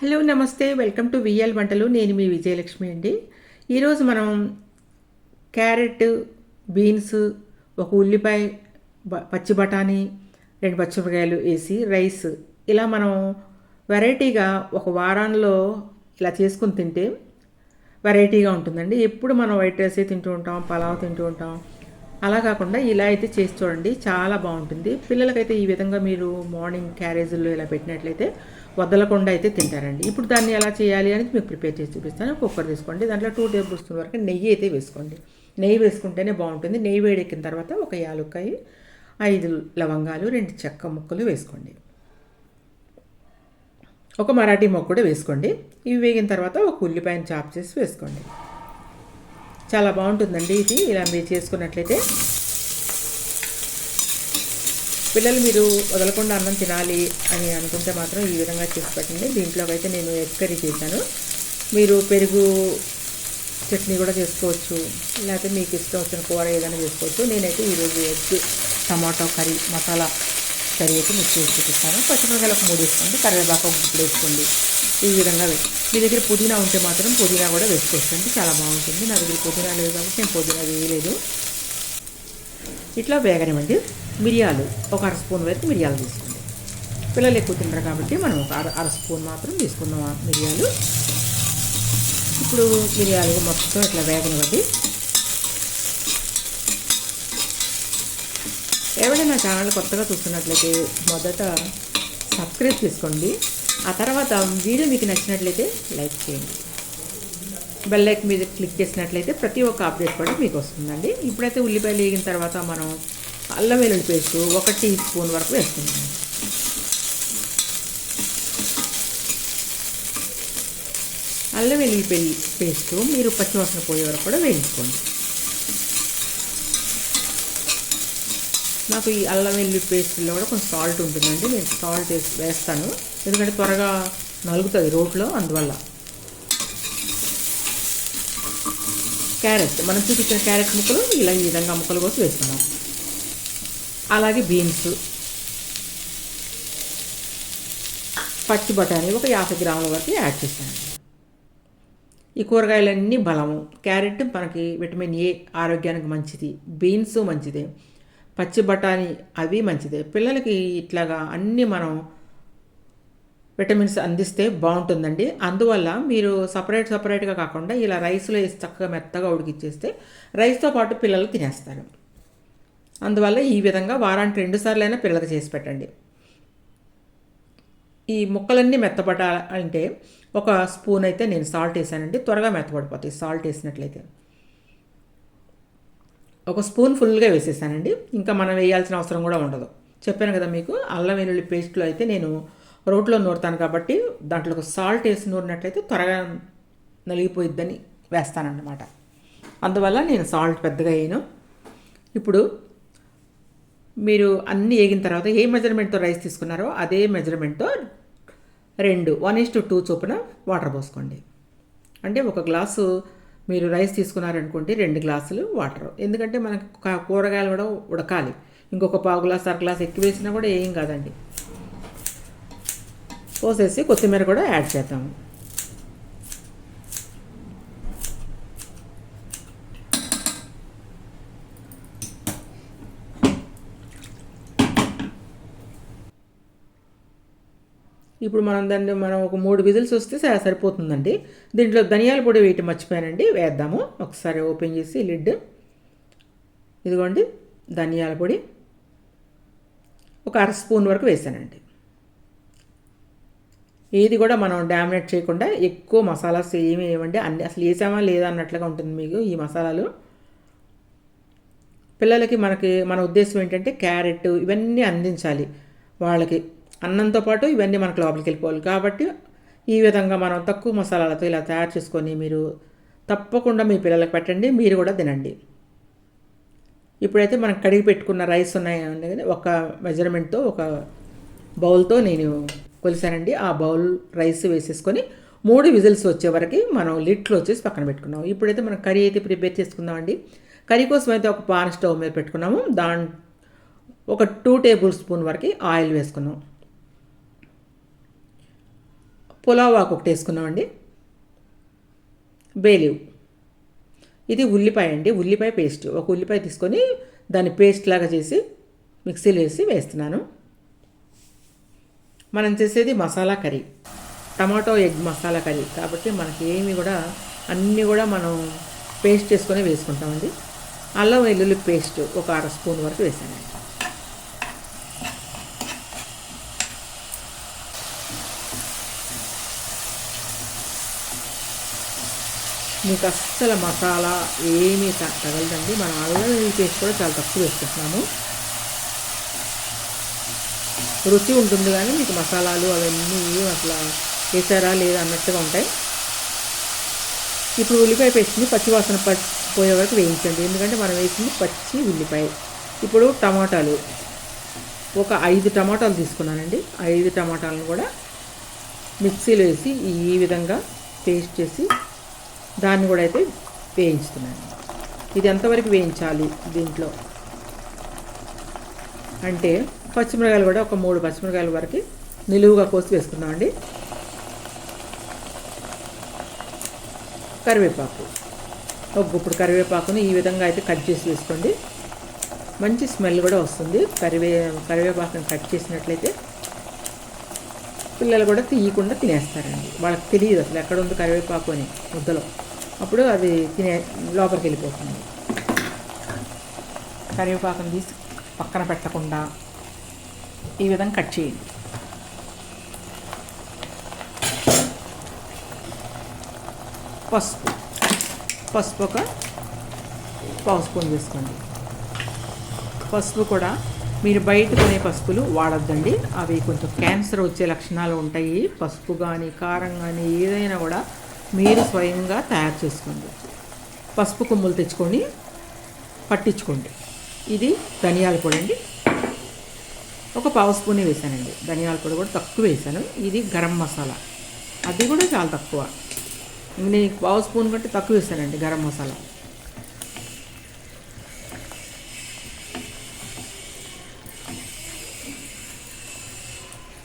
Hello నమస్తే. Welcome to VL వంటలు. నేను మీ విజయలక్ష్మి అండి. ఈరోజు మనం క్యారెట్ బీన్స్ ఒక ఉల్లిపాయ పచ్చి బఠానీ రెండు పచ్చిమిరకాయలు వేసి రైస్ ఇలా మనం వెరైటీగా ఒక వారంలో ఇలా చేసుకుని తింటే వెరైటీగా ఉంటుందండి. ఎప్పుడు మనం వైట్ రైస్ తింటూ ఉంటాం పలావ్ తింటూ ఉంటాం అలా కాకుండా ఇలా అయితే చేసి చూడండి. చాలా బాగుంటుంది. పిల్లలకైతే ఈ విధంగా మీరు మార్నింగ్ క్యారేజీల్లో ఇలా పెట్టినట్లయితే వదలకుండా అయితే తింటారండి. ఇప్పుడు దాన్ని ఎలా చేయాలి అనేది మీకు ప్రిపేర్ చేసి చూపిస్తాను. కుక్కర్ తీసుకోండి. దాంట్లో టూ టేబుల్ స్పూన్ వరకు నెయ్యి అయితే వేసుకోండి. నెయ్యి వేసుకుంటేనే బాగుంటుంది. నెయ్యి వేడెక్కిన తర్వాత ఒక యాలుక్కాయ ఐదు లవంగాలు రెండు చెక్క ముక్కలు వేసుకోండి. ఒక మరాఠీ మొక్క కూడా వేసుకోండి. ఇవి వేగిన తర్వాత ఒక ఉల్లిపాయను చాప్ చేసి వేసుకోండి. చాలా బాగుంటుందండి ఇది. ఇలా మీరు చేసుకున్నట్లయితే పిల్లలు మీరు వదలకుండా అన్నం తినాలి అని అనుకుంటే మాత్రం ఈ విధంగా చేసి పెట్టండి. దీంట్లోకి అయితే నేను ఎగ్ కర్రీ చేశాను. మీరు పెరుగు చట్నీ కూడా చేసుకోవచ్చు. లేకపోతే మీకు ఇష్టం వచ్చిన కూర ఏదైనా చేసుకోవచ్చు. నేనైతే ఈరోజు egg tomato curry masala curry అయితే మీకు చేసి చూపిస్తాను పచ్చిమిరకాయలు ఒక మూడు వేసుకోండి. కరివేపాకు ఒక గుప్పుడు వేసుకోండి. ఈ విధంగా మీ దగ్గర పుదీనా ఉంటే మాత్రం పుదీనా కూడా వేసుకోవచ్చండి చాలా బాగుంటుంది. నా దగ్గర పుదీనా లేదు కాబట్టి నేను పుదీనా వేయలేదు. ఇట్లా వేగనివ్వండి. మిరియాలు ఒక అర స్పూన్ వరకు మిరియాలు తీసుకోండి. పిల్లలు ఎక్కువ తింటారు కాబట్టి మనం ఒక అర అర స్పూన్ మాత్రం తీసుకుందాం మిరియాలు. ఇప్పుడు మిరియాలు మొత్తం ఇట్లా వేగనివ్వండి. ఎవరైనా ఛానల్ కొత్తగా చూస్తున్నట్లయితే మొదట సబ్స్క్రైబ్ చేసుకోండి. ఆ తర్వాత వీడియో మీకు నచ్చినట్లయితే లైక్ చేయండి. బెల్ లైక్ మీద క్లిక్ చేసినట్లయితే ప్రతి ఒక్క అప్డేట్ కూడా మీకు వస్తుందండి. ఇప్పుడైతే ఉల్లిపాయలు వేగిన తర్వాత మనం అల్లం వెల్లుల్లి పేస్ట్ ఒక టీ స్పూన్ వరకు వేసుకుందాం అల్లం వెల్లుల్లి పేస్ట్ మీరు పచ్చివాసన పోయే వరకు కూడా వేయించుకోండి. నాకు ఈ అల్లం వెల్లుల్లి పేస్ట్లో కూడా కొంచెం సాల్ట్ ఉంటుందండి. నేను సాల్ట్ వేసి వేస్తాను. ఎందుకంటే త్వరగా నలుగుతుంది రోట్లో అందువల్ల. క్యారెట్. మనం చూపించిన క్యారెట్ ముక్కలు ఇలా ఈ విధంగా ముక్కలు కోసి వేస్తున్నాం. అలాగే బీన్స్. పచ్చి బఠానీ ఒక యాభై గ్రాముల వరకు యాడ్ చేశాను ఈ కూరగాయలన్నీ బలము. క్యారెట్ మనకి విటమిన్ ఏ ఆరోగ్యానికి మంచిది. బీన్స్ మంచిదే. పచ్చి బఠానీ అవి మంచిదే. పిల్లలకి ఇట్లాగా అన్నీ మనం విటమిన్స్ అందిస్తే బాగుంటుందండి. అందువల్ల మీరు సపరేట్ సపరేట్గా కాకుండా ఇలా రైస్లో వేసి చక్కగా మెత్తగా ఉడికిచ్చేస్తే రైస్తో పాటు పిల్లలు తినేస్తారు. అందువల్ల ఈ విధంగా వారానికి రెండు సార్లైనా పిల్లలకు చేసి పెట్టండి. ఈ ముక్కలన్నీ మెత్తపడాలంటే ఒక స్పూన్ అయితే నేను సాల్ట్ వేసానండి. త్వరగా మెత్తపడిపోతాయి సాల్ట్ వేసినట్లయితే. ఒక స్పూన్ ఫుల్గా వేసేసానండి. ఇంకా మనం వేయాల్సిన అవసరం కూడా ఉండదు. చెప్పాను కదా మీకు అల్లం వెల్లుల్లి పేస్ట్లో అయితే నేను రోట్లో నూరుతాను కాబట్టి దాంట్లో ఒక సాల్ట్ వేసి నూరినట్లయితే త్వరగా నలిగిపోయిద్దని వేస్తానన్నమాట. అందువల్ల నేను సాల్ట్ పెద్దగా వేయను. ఇప్పుడు మీరు అన్నీ వేగిన తర్వాత ఏ మెజర్మెంట్తో రైస్ తీసుకున్నారో అదే మెజర్మెంట్తో రెండు వన్ ఇస్ టు టూ చొప్పున వాటర్ పోసుకోండి. అంటే ఒక గ్లాసు మీరు రైస్ తీసుకున్నారనుకోండి రెండు గ్లాసులు వాటర్. ఎందుకంటే మనకు కా- కూరగాయలు కూడా ఉడకాలి. ఇంకొక పావు గ్లాస్ అర గ్లాస్ ఎక్కువ వేసినా కూడా ఏం కాదండి. పోసేసి కొత్తిమీర కూడా యాడ్ చేద్దాము. ఇప్పుడు మనం దాన్ని మనం ఒక మూడు విజిల్స్ వస్తే స- సరిపోతుందండి. దీంట్లో ధనియాల పొడి వేయటం మర్చిపోయానండి. వేద్దాము. ఒకసారి ఓపెన్ చేసి లిడ్. ఇదిగోండి ధనియాల పొడి. ఒక అర స్పూన్ వరకు వేసానండి. ఏది కూడా మనం డామినేట్ చేయకుండా ఎక్కువ మసాలాస్ ఏమి వేయమండి. అన్ని అసలు వేసామా లేదా అన్నట్లుగా ఉంటుంది మీకు ఈ మసాలాలు. పిల్లలకి మనకి మన ఉద్దేశం ఏంటంటే క్యారెట్ ఇవన్నీ అందించాలి. వాళ్ళకి అన్నంతో పాటు ఇవన్నీ మనకు లోపలికి వెళ్ళిపోవాలి. కాబట్టి ఈ విధంగా మనం తక్కువ మసాలాలతో ఇలా తయారు చేసుకొని మీరు తప్పకుండా మీ పిల్లలకు పెట్టండి మీరు కూడా తినండి. ఇప్పుడైతే మనం కడిగి పెట్టుకున్న రైస్ ఉన్నాయి ఒక మెజర్మెంట్తో ఒక బౌల్తో నేను కొలిసానండి. ఆ బౌల్ రైస్ వేసేసుకొని మూడు విజిల్స్ వచ్చే వరకు మనం లిట్లో వచ్చేసి పక్కన పెట్టుకున్నాం. ఇప్పుడైతే మనం కర్రీ అయితే ప్రిపేర్ చేసుకుందామండి. కర్రీ కోసం అయితే ఒక పాన్ స్టవ్ మీద పెట్టుకున్నాము. దాని ఒక టూ టేబుల్ స్పూన్ వరకు ఆయిల్ వేసుకున్నాం. పులావ్ ఆకు ఒకటి వేసుకున్నామండి బేలివ్. ఇది ఉల్లిపాయ అండి ఉల్లిపాయ పేస్ట్. ఒక ఉల్లిపాయ తీసుకొని దాన్ని పేస్ట్ లాగా చేసి మిక్సీలో వేసి వేస్తున్నాను. మనం చేసేది masala curry. Tomato egg masala curry. కాబట్టి మనకి ఏమి కూడా అన్నీ కూడా మనం పేస్ట్ చేసుకొని వేసుకుంటామండి. అల్లం వెల్లుల్లి పేస్ట్ ఒక అర స్పూన్ వరకు వేసానండి. మీకు అస్సలు మసాలా ఏమీ తగలదండి. మనం అల్లం వెల్లుల్లి పేస్ట్ కూడా చాలా తక్కువ వేసుకుంటున్నాము. రుచి ఉంటుంది కానీ మీకు మసాలాలు అవన్నీ అట్లా అసలు వేసారా లేదా అన్నట్టుగా ఉంటాయి. ఇప్పుడు ఉల్లిపాయ పేస్ట్ని పచ్చివాసన వాసన పోయే వరకు వేయించండి. ఎందుకంటే మనం వేసింది పచ్చి ఉల్లిపాయ. ఇప్పుడు టమాటాలు. ఒక ఐదు టమాటాలు తీసుకున్నానండి. ఐదు టమాటాలను కూడా మిక్సీలో వేసి ఈ విధంగా పేస్ట్ చేసి దాన్ని కూడా అయితే వేయించుతున్నాను ఇది ఎంతవరకు వేయించాలి దీంట్లో? అంటే పచ్చిమిరకాయలు కూడా ఒక మూడు పచ్చిమిరకాయల వరకు నిలువుగా కోసి వేసుకుందామండి కరివేపాకు. ఒక గుప్పుడు కరివేపాకుని ఈ విధంగా అయితే కట్ చేసి వేసుకోండి. మంచి స్మెల్ కూడా వస్తుంది. కరివే కరివేపాకుని కట్ చేసినట్లయితే పిల్లలు కూడా తీయకుండా తినేస్తారండి. వాళ్ళకి తెలియదు అసలు ఎక్కడ ఉంది కరివేపాకు అని ముద్దలో. అప్పుడు అది తినే లోపలికి వెళ్ళిపోతుంది కరివేపాకుని తీసి పక్కన పెట్టకుండా ఈ విధంగా కట్ చేయండి. పసుపు. పసుపు ఒక పావు స్పూన్ వేసుకోండి పసుపు కూడా మీరు బయట కొనే పసుపులు వాడద్దండి. అవి కొంచెం క్యాన్సర్ వచ్చే లక్షణాలు ఉంటాయి. పసుపు కానీ కారం కానీ ఏదైనా కూడా మీరు స్వయంగా తయారు చేసుకోండి. పసుపు కొమ్ములు తెచ్చుకొని పట్టించుకోండి. ఇది ధనియాల పొడి అండి. ఒక పావు స్పూనే వేసానండి. ధనియాల పొడి కూడా తక్కువ వేసాను. ఇది గరం మసాలా. అది కూడా చాలా తక్కువ. నేను పావు స్పూన్ కంటే తక్కువ వేసానండి గరం మసాలా.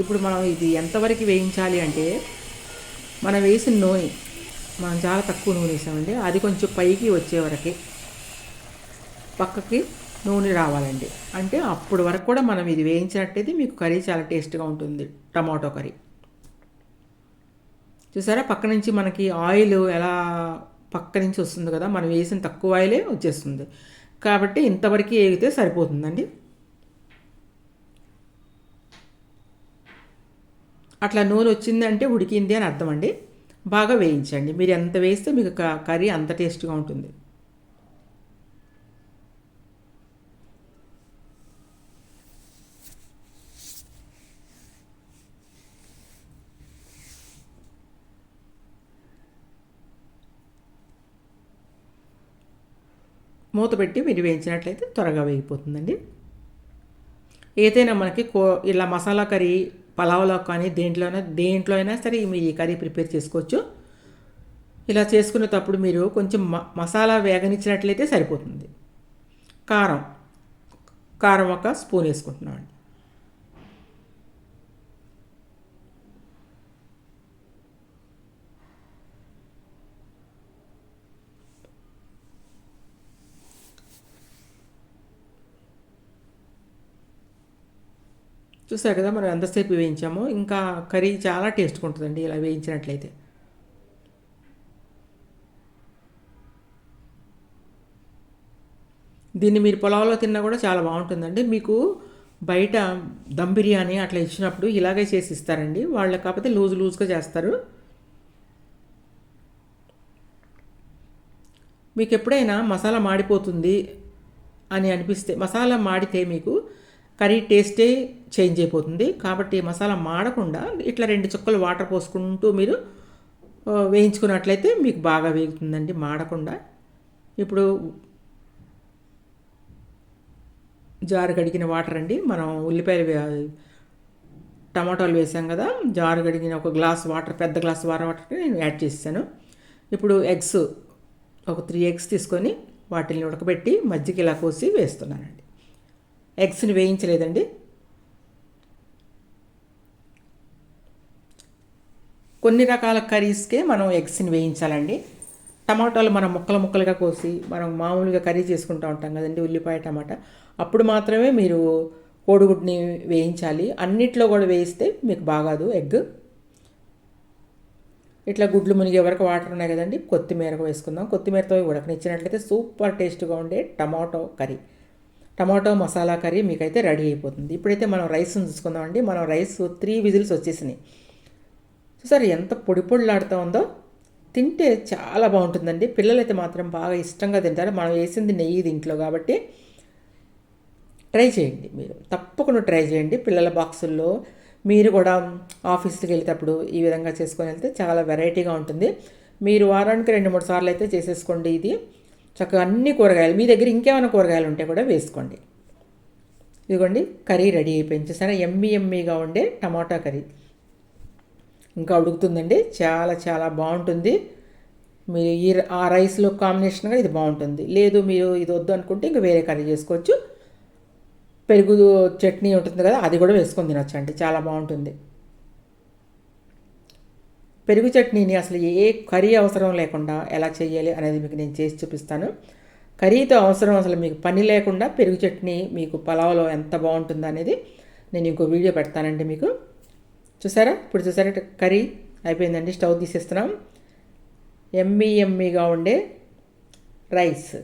ఇప్పుడు మనం ఇది ఎంతవరకు వేయించాలి అంటే మనం వేసిన నూనె మనం చాలా తక్కువ నూనె వేసామండి. అది కొంచెం పైకి వచ్చే వరకు. పక్కకి నూనె రావాలండి. అంటే అప్పుడు వరకు కూడా మనం ఇది వేయించినట్టయితే మీకు కర్రీ చాలా టేస్ట్గా ఉంటుంది. Tomato curry. చూసారా? పక్క నుంచి మనకి ఆయిల్ ఎలా పక్క నుంచి వస్తుంది కదా? మనం వేసిన తక్కువ ఆయిలే వచ్చేస్తుంది. కాబట్టి ఇంతవరకు వేగితే సరిపోతుందండి. అట్లా నూనె వచ్చిందంటే ఉడికింది అని అర్థం అండి బాగా వేయించండి. మీరు ఎంత వేస్తే మీకు క- కర్రీ అంత టేస్ట్గా ఉంటుంది. మూత పెట్టి మీరు వేయించినట్లయితే త్వరగా వేగిపోతుందండి. ఏదైనా మనకి కో ఇలా మసాలా కర్రీ పలావ్లో కానీ దేంట్లోనైనా దేంట్లో అయినా సరే మీరు ఈ కర్రీ ప్రిపేర్ చేసుకోవచ్చు. ఇలా చేసుకునేటప్పుడు మీరు కొంచెం మ మసాలా వేగనిచ్చినట్లయితే సరిపోతుంది. కారం. కారం ఒక స్పూన్ వేసుకుంటున్నామండి. చూసారు కదా మనం ఎంతసేపు వేయించామో. ఇంకా కర్రీ చాలా టేస్ట్గా ఉంటుందండి ఇలా వేయించినట్లయితే. దీన్ని మీరు పొలాల్లో తిన్నా కూడా చాలా బాగుంటుందండి. మీకు బయట దమ్ బిర్యానీ అట్లా ఇచ్చినప్పుడు ఇలాగే చేసి ఇస్తారండి. వాళ్ళు కాకపోతే లూజ్ లూజ్గా చేస్తారు. మీకు ఎప్పుడైనా మసాలా మాడిపోతుంది అని అనిపిస్తే మసాలా మాడితే మీకు కర్రీ టేస్టే చేంజ్ అయిపోతుంది. కాబట్టి మసాలా మాడకుండా ఇట్లా రెండు చుక్కలు వాటర్ పోసుకుంటూ మీరు వేయించుకున్నట్లయితే మీకు బాగా వేగుతుందండి మాడకుండా. ఇప్పుడు జారు కడిగిన వాటర్ అండి. మనం ఉల్లిపాయలు టమాటాలు వేసాం కదా జారు కడిగిన ఒక గ్లాస్ వాటర్ పెద్ద గ్లాస్ వాటర్ నేను యాడ్ చేసాను ఇప్పుడు ఎగ్స్ ఒక త్రీ ఎగ్స్ తీసుకొని వాటిని ఉడకబెట్టి మజ్జిగ ఇలా కోసి వేస్తున్నానండి. ఎగ్స్ని వేయించలేదండి. కొన్ని రకాల కర్రీస్కే మనం ఎగ్స్ని వేయించాలండి. టమాటాలు మనం ముక్కలు ముక్కలుగా కోసి మనం మామూలుగా కర్రీ చేసుకుంటూ ఉంటాం కదండి ఉల్లిపాయ టమాటా. అప్పుడు మాత్రమే మీరు కోడిగుడ్ని వేయించాలి. అన్నిట్లో కూడా వేయిస్తే మీకు బాగాదు ఎగ్. ఇట్లా గుడ్లు మునిగే వరకు వాటర్ ఉన్నాయి కదండి కొత్తిమీర వేసుకుందాం. కొత్తిమీరతో ఉడకనిచ్చినట్లయితే సూపర్ టేస్ట్గా ఉండే tomato curry. Tomato masala curry మీకైతే రెడీ అయిపోతుంది. ఇప్పుడైతే మనం రైస్ చూసుకుందామండి. మనం రైస్ త్రీ విజిల్స్ వచ్చేసినాయి. చూసారు ఎంత పొడి పొడిలాడుతూ ఉందో? తింటే చాలా బాగుంటుందండి. పిల్లలైతే మాత్రం బాగా ఇష్టంగా తింటారు. మనం వేసింది నెయ్యి దీంట్లో కాబట్టి ట్రై చేయండి మీరు. తప్పకుండా ట్రై చేయండి. పిల్లల బాక్సుల్లో మీరు కూడా ఆఫీస్కి వెళ్ళేటప్పుడు ఈ విధంగా చేసుకొని వెళ్తే చాలా వెరైటీగా ఉంటుంది. మీరు వారానికి రెండు మూడు సార్లు అయితే చేసేసుకోండి ఇది. చక్కగా అన్ని కూరగాయలు మీ దగ్గర ఇంకేమైనా కూరగాయలు ఉంటే కూడా వేసుకోండి. ఇదిగోండి కర్రీ రెడీ అయిపోయింది. చూసారా? ఎమ్మి ఎమ్మిగా ఉండే టమాటా కర్రీ. ఇంకా ఉడుకుతుందండి. చాలా చాలా బాగుంటుంది. మీరు ఈ ఆ రైస్లో కాంబినేషన్గా ఇది బాగుంటుంది. లేదు మీరు ఇది వద్దు అనుకుంటే ఇంకా వేరే కర్రీ చేసుకోవచ్చు. పెరుగు చట్నీ ఉంటుంది కదా అది కూడా వేసుకొని తినొచ్చండి. చాలా బాగుంటుంది. పెరుగు చట్నీని అసలు ఏ కర్రీ అవసరం లేకుండా ఎలా చేయాలి అనేది మీకు నేను చేసి చూపిస్తాను. కర్రీతో అవసరం అసలు మీకు పని లేకుండా పెరుగు చట్నీ మీకు పలావ్లో ఎంత బాగుంటుందో అనేది నేను ఇంకో వీడియో పెడతానండి మీకు. చూసారా? ఇప్పుడు చూసారా? కర్రీ అయిపోయిందండి. స్టవ్ తీసేస్తున్నాం. ఎమ్మీ ఎమ్మీగా ఉండే రైస్.